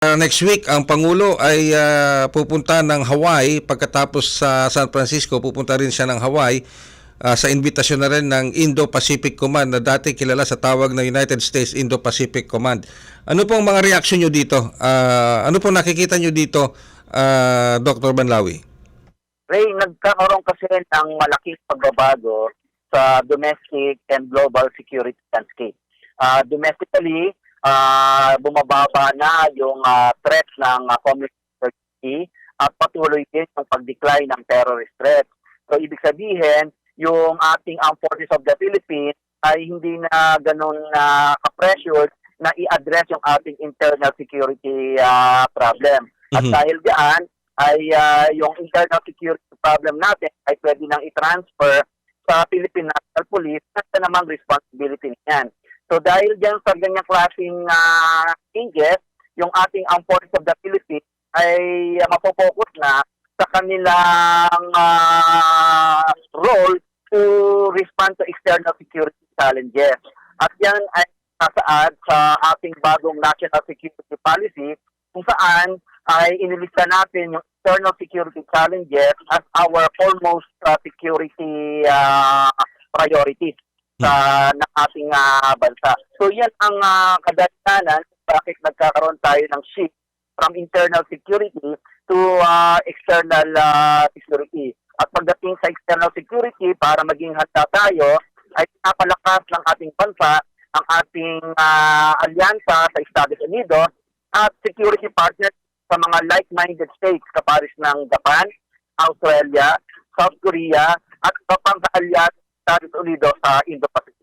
Uh, next week, ang Pangulo ay ah, pupunta ng Hawaii. Pagkatapos sa San Francisco, pupunta rin siya ng Hawaii ah, sa invitasyon na rin ng Indo-Pacific Command na dati kilala sa tawag na United States Indo-Pacific Command. Ano pong mga reaksyon nyo dito? Ah, ano pong nakikita nyo dito, ah, Dr. Banlawi? Ray, nagkakaroon kasi ng malaking pagbabago sa domestic and global security landscape. Ah, domestically, ah, bumababa na yung ah, threat ng uh, communist security at patuloy din yung pag-decline ng terrorist threat. So, ibig sabihin, yung ating armed forces of the Philippines ay hindi na ganun na ka-pressured na i-address yung ating internal security ah, problem. At Mhm. dahil diyan, ay ah, yung internal security problem natin ay pwede nang i-transfer sa Philippine National Police at na namang responsibility niyan. So dahil dyan sa ganyang klaseng uh, changes, yung ating armed forces of the Philippines ay uh, mapopokus na sa kanilang ah, role to respond to external security challenges. At yan ay sasaad sa ating bagong national security policy kung saan ay inilista natin yung external security challenges as our foremost uh, security uh, priorities sa ng ating uh, bansa. So yan ang uh, kadalanan bakit nagkakaroon tayo ng shift from internal security to uh, external uh, security. At pagdating sa external security, para maging handa tayo, ay napalakas ng ating bansa ang ating uh, alyansa sa Estados Unidos at security partners sa mga like-minded states kaparis ng Japan, Australia, South Korea, at iba pang Estados Unidos sa Indo-Pacific.